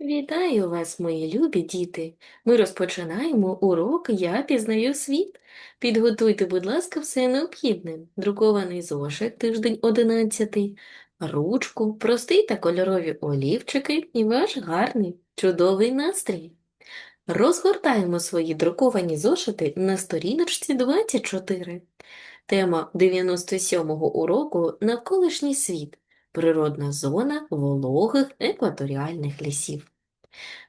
Вітаю вас, мої любі діти! Ми розпочинаємо урок Я пізнаю світ. Підготуйте, будь ласка, все необхідне. Друкований зошит, тиждень 11, ручку, простий та кольорові олівчики і ваш гарний, чудовий настрій. Розгортаємо свої друковані зошити на сторіночці 24. Тема 97-го уроку Навколишній світ. Природна зона вологих екваторіальних лісів.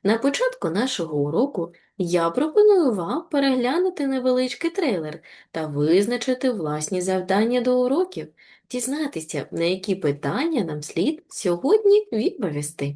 На початку нашого уроку я пропоную вам переглянути невеличкий трейлер та визначити власні завдання до уроків, дізнатися, на які питання нам слід сьогодні відповісти.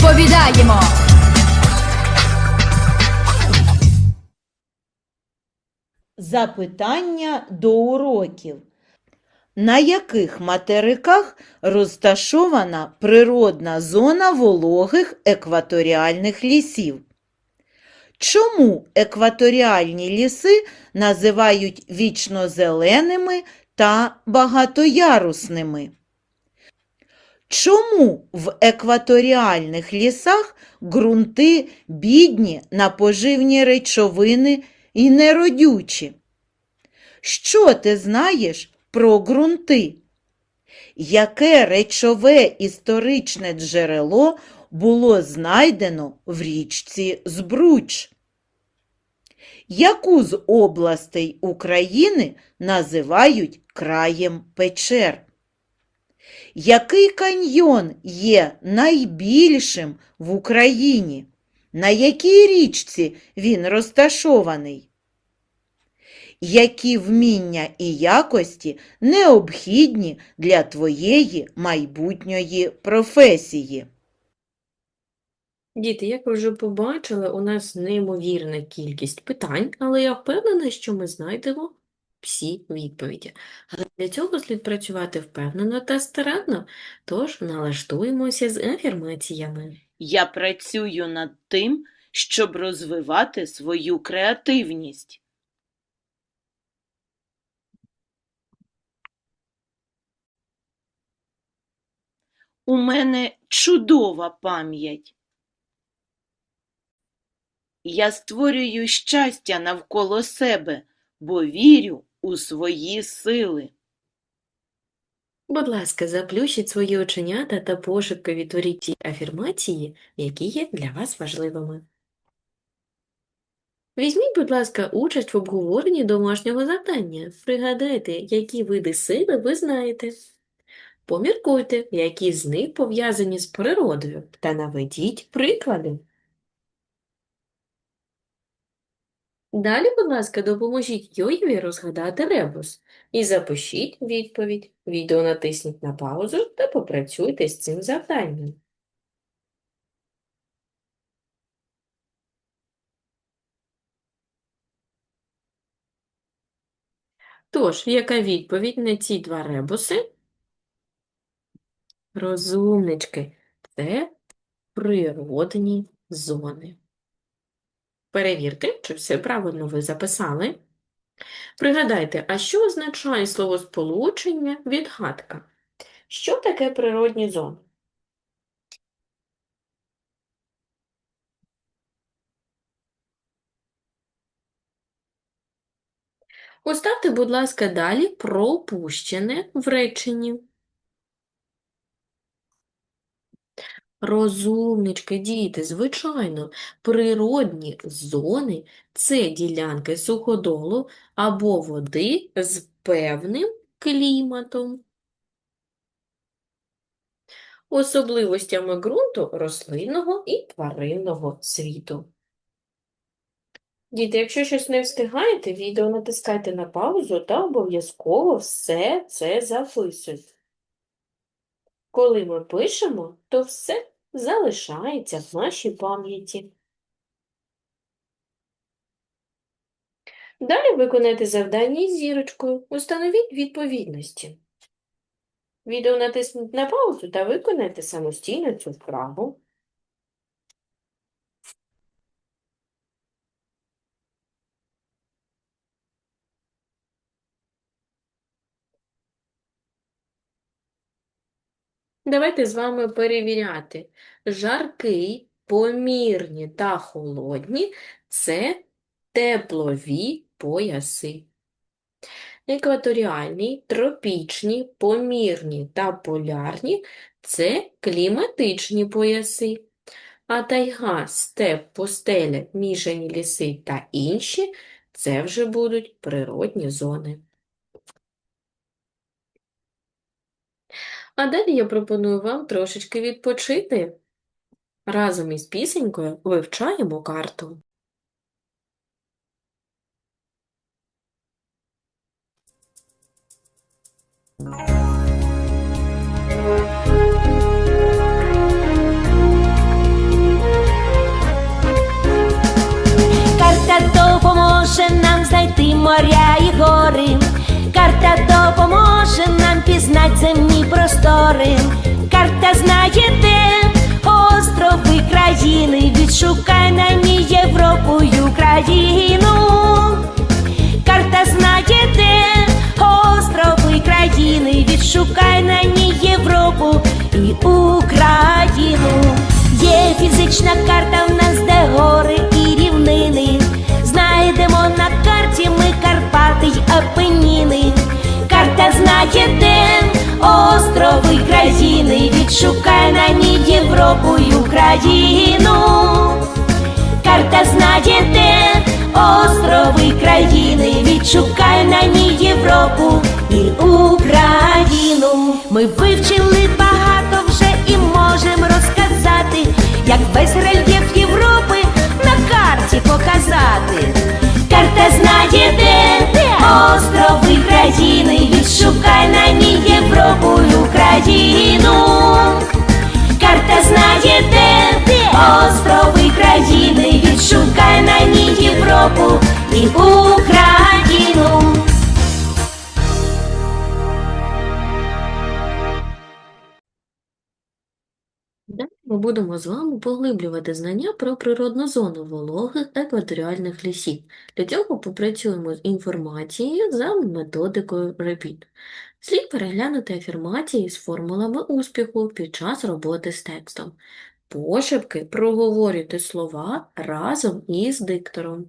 Відповідаємо. Запитання до уроків. На яких материках розташована природна зона вологих екваторіальних лісів? Чому екваторіальні ліси називають вічнозеленими та багатоярусними? Чому в екваторіальних лісах ґрунти бідні на поживні речовини і неродючі? Що ти знаєш про ґрунти? Яке речове історичне джерело було знайдено в річці Збруч? Яку з областей України називають краєм печер? Який каньйон є найбільшим в Україні? На якій річці він розташований? Які вміння і якості необхідні для твоєї майбутньої професії? Діти, як ви вже побачили, у нас неймовірна кількість питань, але я впевнена, що ми знайдемо всі відповіді. Але для цього слід працювати впевнено та старанно, тож налаштуємося з афірмаціями. Я працюю над тим, щоб розвивати свою креативність. У мене чудова пам'ять. Я створюю щастя навколо себе, бо вірю у свої сили. Будь ласка, заплющіть свої оченята та пошепки відтворіть ті афірмації, які є для вас важливими. Візьміть, будь ласка, участь в обговоренні домашнього завдання. Пригадайте, які види сили ви знаєте. Поміркуйте, які з них пов'язані з природою, та наведіть приклади. Далі, будь ласка, допоможіть Йоєві розгадати ребус і запишіть відповідь. Відео натисніть на паузу та попрацюйте з цим завданням. Тож, яка відповідь на ці два ребуси? Розумнички, це природні зони. Перевірте, чи все правильно ви записали. Пригадайте, а що означає словосполучення відгадка? Що таке природні зони? Поставте, будь ласка, далі пропущене в реченні. Розумнички, діти, звичайно, природні зони – це ділянки суходолу або води з певним кліматом. Особливостями ґрунту рослинного і тваринного світу. Діти, якщо щось не встигаєте, відео натискайте на паузу та обов'язково все це записуйте. Коли ми пишемо, то все залишається в нашій пам'яті. Далі виконайте завдання із зірочкою. Установіть відповідності. Відео натисніть на паузу та виконайте самостійно цю вправу. Давайте з вами перевіряти. Жаркий, помірні та холодні – це теплові пояси. Екваторіальні, тропічні, помірні та полярні – це кліматичні пояси. А тайга, степ, пустеля, мішані ліси та інші – це вже будуть природні зони. А далі я пропоную вам трошечки відпочити. Разом із пісенькою вивчаємо карту. Карта допоможе нам знайти моря і гори. Карта допоможе нам пізнати земні простори. Карта знає де острови країни. Відшукай на ній Європу й Україну. Карта знає де острови країни. Відшукай на ній Європу і Україну. Є фізична карта в нас, де гори і рівнини. Знайдемо на карті ми Карпати й Апеніни. Країни. Відшукай на ній Європу і Україну. Ми вивчили багато вже і можемо розказати, як весь рельєф Європи на карті показати. Карта знає де, острови країни. Відшукай на ній Європу й Україну. Карта знає де, острови країни. Відшукай на ній Європу і Україну. Далі ми будемо з вами поглиблювати знання про природну зону вологих екваторіальних лісів. Для цього попрацюємо з інформацією за методикою REPEAT. Слід переглянути афірмації з формулами успіху під час роботи з текстом. Пошепки проговорюйте слова разом із диктором.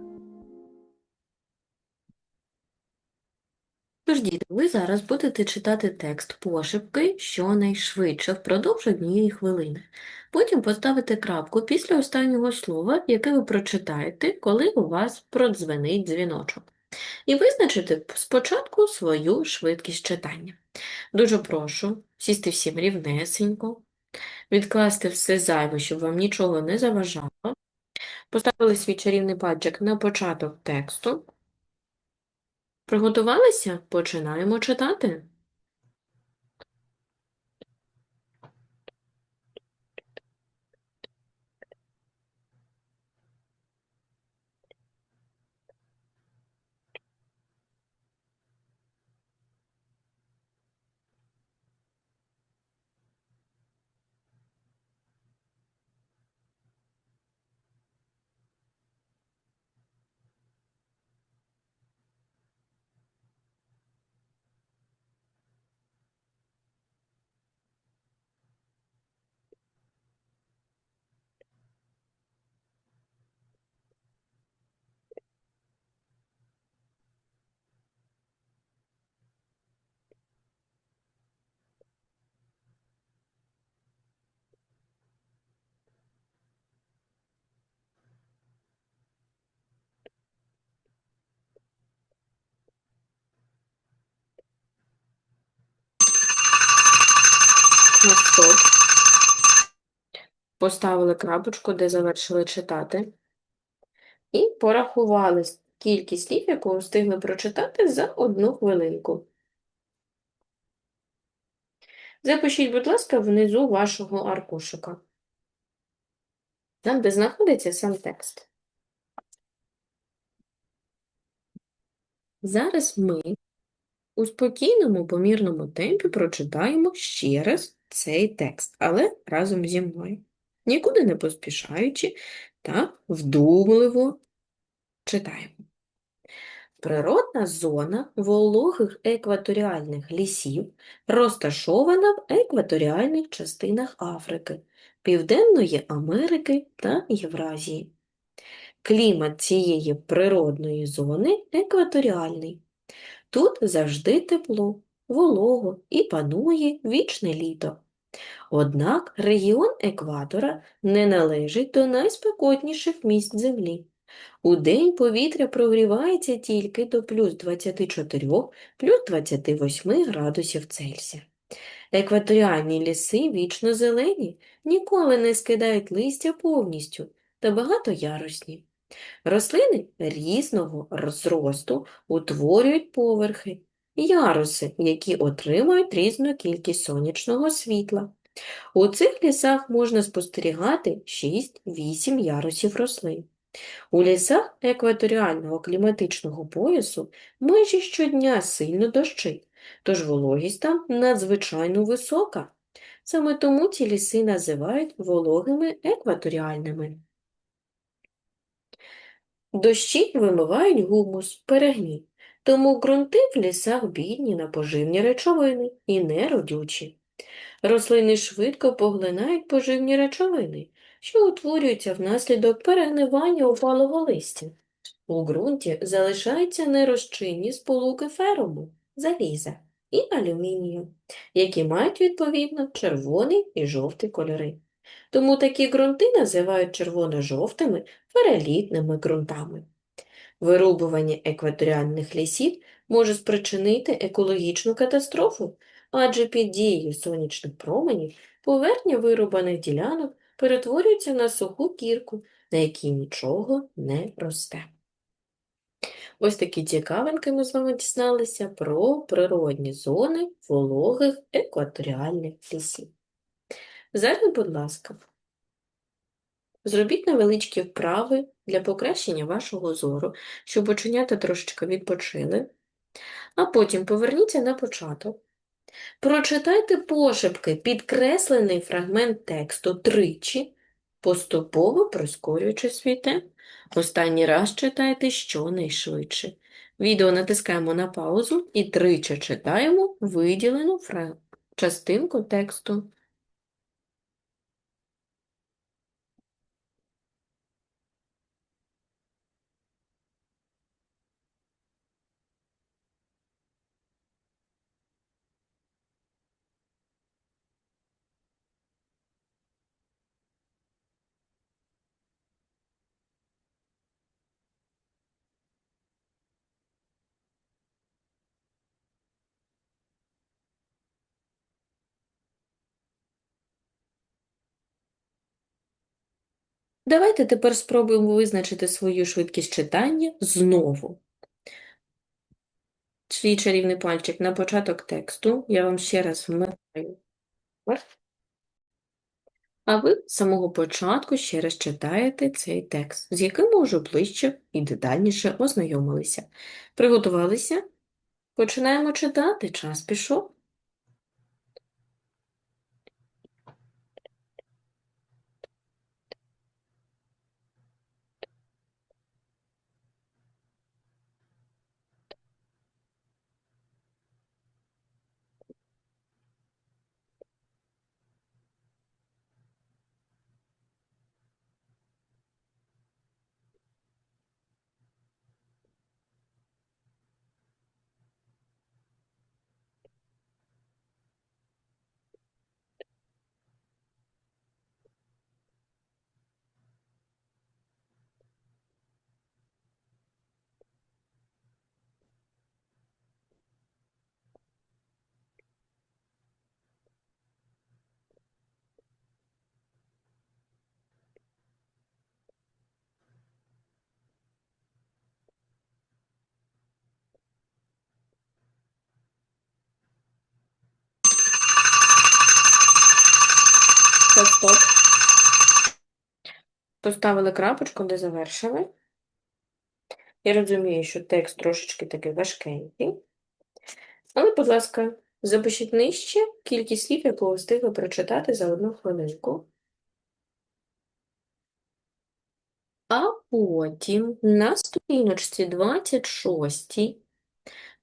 Тож, діти, ви зараз будете читати текст пошепки щонайшвидше впродовж однієї хвилини. Потім поставите крапку після останнього слова, яке ви прочитаєте, коли у вас продзвенить дзвіночок. І визначите спочатку свою швидкість читання. Дуже прошу сісти всім рівнесенько, відкласти все зайве, щоб вам нічого не заважало. Поставили свій чарівний паджик на початок тексту. Приготувалися? Починаємо читати. Стоп. Поставили крапочку, де завершили читати. І порахували кількість слів, яку встигли прочитати за одну хвилинку. Запишіть, будь ласка, внизу вашого аркушика. Там, де знаходиться сам текст. Зараз ми у спокійному, помірному темпі прочитаємо ще раз цей текст, але разом зі мною. Нікуди не поспішаючи та вдумливо читаємо. Природна зона вологих екваторіальних лісів розташована в екваторіальних частинах Африки, Південної Америки та Євразії. Клімат цієї природної зони екваторіальний. Тут завжди тепло, волого і панує вічне літо. Однак регіон екватора не належить до найспекотніших місць Землі. Удень повітря прогрівається тільки до плюс 24, плюс 28 градусів Цельсія. Екваторіальні ліси вічно зелені, ніколи не скидають листя повністю та багатоярусні. Рослини різного зросту утворюють поверхи, яруси, які отримують різну кількість сонячного світла. У цих лісах можна спостерігати 6-8 ярусів рослин. У лісах екваторіального кліматичного поясу майже щодня сильно дощить, тож вологість там надзвичайно висока. Саме тому ці ліси називають вологими екваторіальними. Дощі вимивають гумус, перегній, тому ґрунти в лісах бідні на поживні речовини і неродючі. Рослини швидко поглинають поживні речовини, що утворюються внаслідок перегнивання опалого листя. У ґрунті залишаються нерозчинні сполуки феруму, заліза і алюмінію, які мають відповідно червоний і жовтий кольори. Тому такі ґрунти називають червоно-жовтими перелітними ґрунтами. Вирубування екваторіальних лісів може спричинити екологічну катастрофу, адже під дією сонячних променів поверхня вирубаних ділянок перетворюється на суху кірку, на якій нічого не росте. Ось такі цікавинки ми з вами дізналися про природні зони вологих екваторіальних лісів. Зараз, будь ласка, зробіть невеличкі вправи для покращення вашого зору, щоб оченята трошечки відпочили, а потім поверніться на початок. Прочитайте пошепки підкреслений фрагмент тексту тричі, поступово прискорюючи свій темп. Останній раз читайте щонайшвидше. Відео натискаємо на паузу і тричі читаємо виділену фра- частинку тексту. Давайте тепер спробуємо визначити свою швидкість читання знову. Свій чарівний пальчик на початок тексту. Я вам ще раз вмикаю. А ви з самого початку ще раз читаєте цей текст, з яким ми вже ближче і детальніше ознайомилися. Приготувалися? Починаємо читати. Час пішов. Ласка, стоп. Поставили крапочку, де завершили. Я розумію, що текст трошечки такий важкенький. Але, будь ласка, запишіть нижче кількість слів, яку ви встигли прочитати за одну хвилинку. А потім на сторіночці 26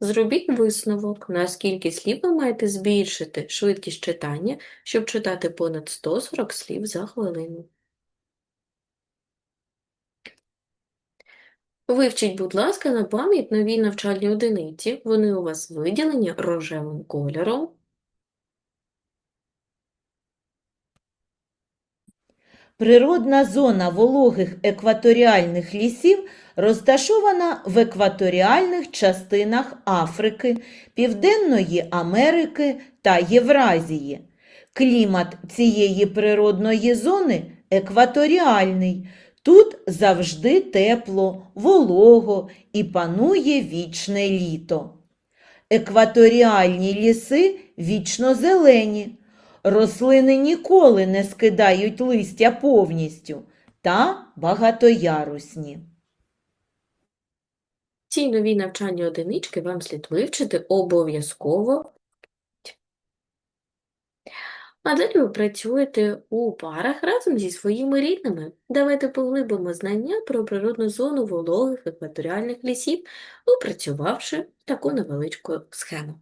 зробіть висновок, на скільки слів ви маєте збільшити швидкість читання, щоб читати понад 140 слів за хвилину. Вивчіть, будь ласка, на пам'ять нові навчальні одиниці. Вони у вас виділені рожевим кольором. Природна зона вологих екваторіальних лісів розташована в екваторіальних частинах Африки, Південної Америки та Євразії. Клімат цієї природної зони екваторіальний. Тут завжди тепло, волого і панує вічне літо. Екваторіальні ліси вічно зелені. Рослини ніколи не скидають листя повністю та багатоярусні. Ці нові навчальні одинички вам слід вивчити обов'язково. А далі ви працюєте у парах разом зі своїми рідними. Давайте поглибимо знання про природну зону вологих екваторіальних лісів, опрацювавши таку невеличку схему.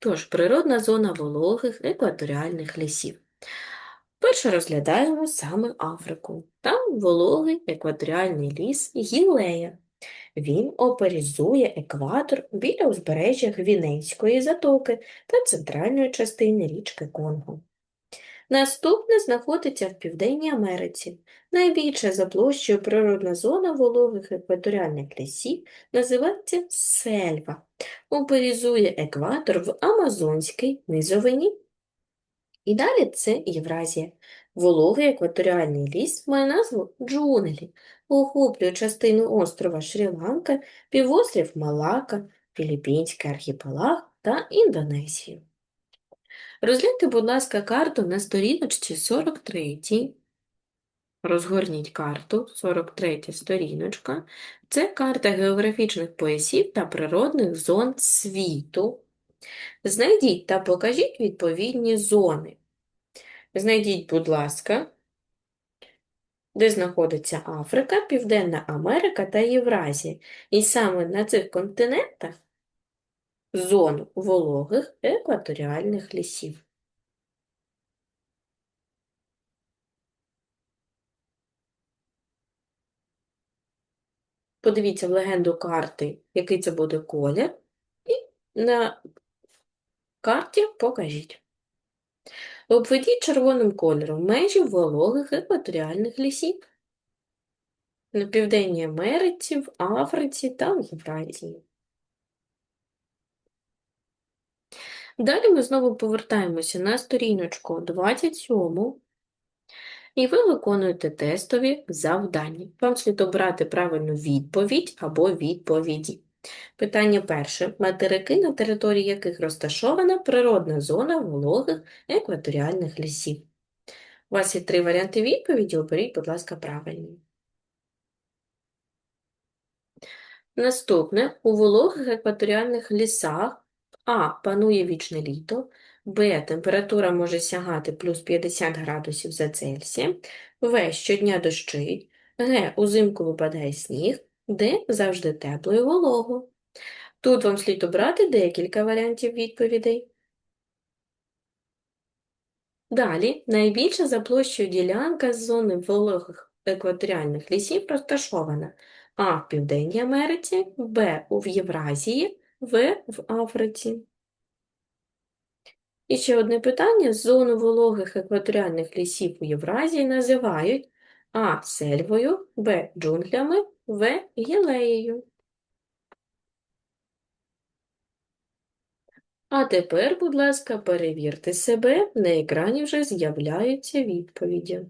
Тож, природна зона вологих екваторіальних лісів. Перше розглядаємо саме Африку. Там вологий екваторіальний ліс Гілея. Він оперізує екватор біля узбережжя Гвінейської затоки та центральної частини річки Конго. Наступне знаходиться в Південній Америці. Найбільша за площею природна зона вологих екваторіальних лісів називається сельва. Оперізує екватор в Амазонській низовині. І далі це Євразія. Вологий екваторіальний ліс має назву джунглі, охоплює частину острова Шрі-Ланка, півострів Малака, Філіппінський архіпелаг та Індонезію. Розгляньте, будь ласка, карту на сторіночці 43. Розгорніть карту, 43 сторіночка. Це карта географічних поясів та природних зон світу. Знайдіть та покажіть відповідні зони. Знайдіть, будь ласка, де знаходиться Африка, Південна Америка та Євразія. І саме на цих континентах зону вологих екваторіальних лісів. Подивіться в легенду карти, який це буде колір, і на карті покажіть. Обведіть червоним кольором межі вологих екваторіальних лісів на Південній Америці, в Африці та в Євразії. Далі ми знову повертаємося на сторіночку 27 і ви виконуєте тестові завдання. Вам слід обрати правильну відповідь або відповіді. Питання перше. Материки, на території яких розташована природна зона вологих екваторіальних лісів. У вас є три варіанти відповіді, оберіть, будь ласка, правильні. Наступне. У вологих екваторіальних лісах А. Панує вічне літо, Б. Температура може сягати плюс 50 градусів за Цельсієм, В. Щодня дощить, Г. Узимку випадає сніг, Д. Завжди тепло і волого. Тут вам слід обрати декілька варіантів відповідей. Далі, найбільша за площею ділянка з зони вологих екваторіальних лісів розташована А. В Південній Америці, Б. У Євразії, В. В Африці. І ще одне питання. Зону вологих екваторіальних лісів у Євразії називають А. Сельвою, Б. Джунглями, В. Гілеєю. А тепер, будь ласка, перевірте себе, на екрані вже з'являються відповіді.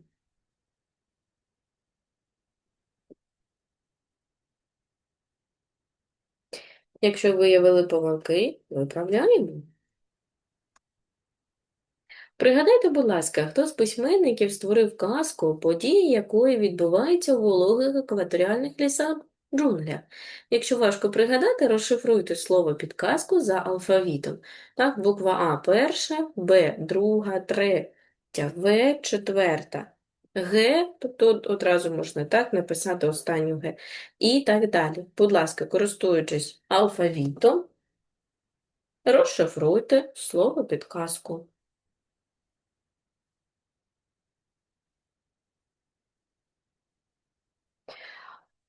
Якщо виявили помилки, виправляємо. Пригадайте, будь ласка, хто з письменників створив казку, події якої відбуваються у вологих екваторіальних лісах джунглях. Якщо важко пригадати, розшифруйте слово підказку за алфавітом. Так, буква А перша, Б друга, третя, В четверта, Г, тобто одразу можна так написати останню Г, і так далі. Будь ласка, користуючись алфавітом, розшифруйте слово підказку.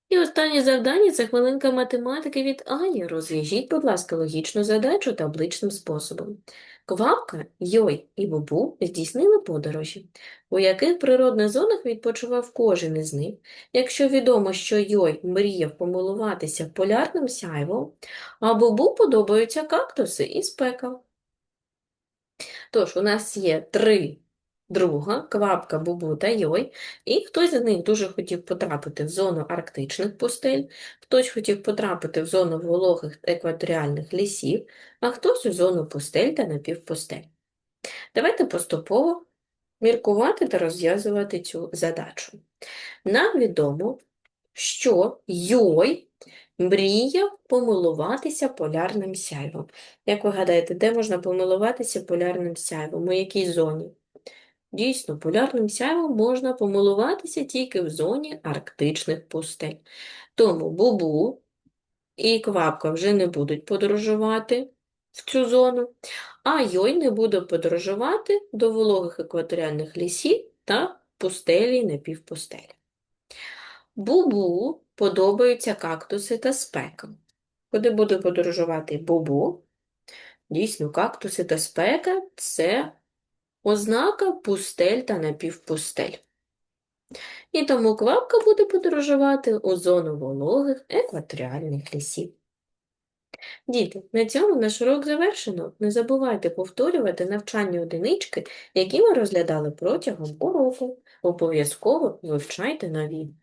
І останнє завдання це хвилинка математики від Ані. Розв'яжіть, будь ласка, логічну задачу табличним способом. Квапка, Йой і Бубу здійснили подорожі. У яких природних зонах відпочивав кожен із них? Якщо відомо, що Йой мріяв помилуватися полярним сяйвом, а Бубу подобаються кактуси і спека. Тож, у нас є три друга, Квапка, Бубу та Йой, і хтось з них дуже хотів потрапити в зону арктичних пустель, хтось хотів потрапити в зону вологих екваторіальних лісів, а хтось у зону пустель та напівпустель. Давайте поступово міркувати та розв'язувати цю задачу. Нам відомо, що Йой мріяв помилуватися полярним сяйвом. Як ви гадаєте, де можна помилуватися полярним сяйвом? У якій зоні? Дійсно, полярним сяйвом можна помилуватися тільки в зоні арктичних пустель. Тому Бубу і Квапка вже не будуть подорожувати в цю зону, а Йой не буде подорожувати до вологих екваторіальних лісів та пустелі і напівпустелі. Бубу подобаються кактуси та спека. Куди буде подорожувати Бубу? Дійсно, кактуси та спека – це ознака пустель та напівпустель. І тому квапка буде подорожувати у зону вологих екваторіальних лісів. Діти, на цьому наш урок завершено. Не забувайте повторювати навчальні одинички, які ми розглядали протягом уроку. Обов'язково вивчайте нові.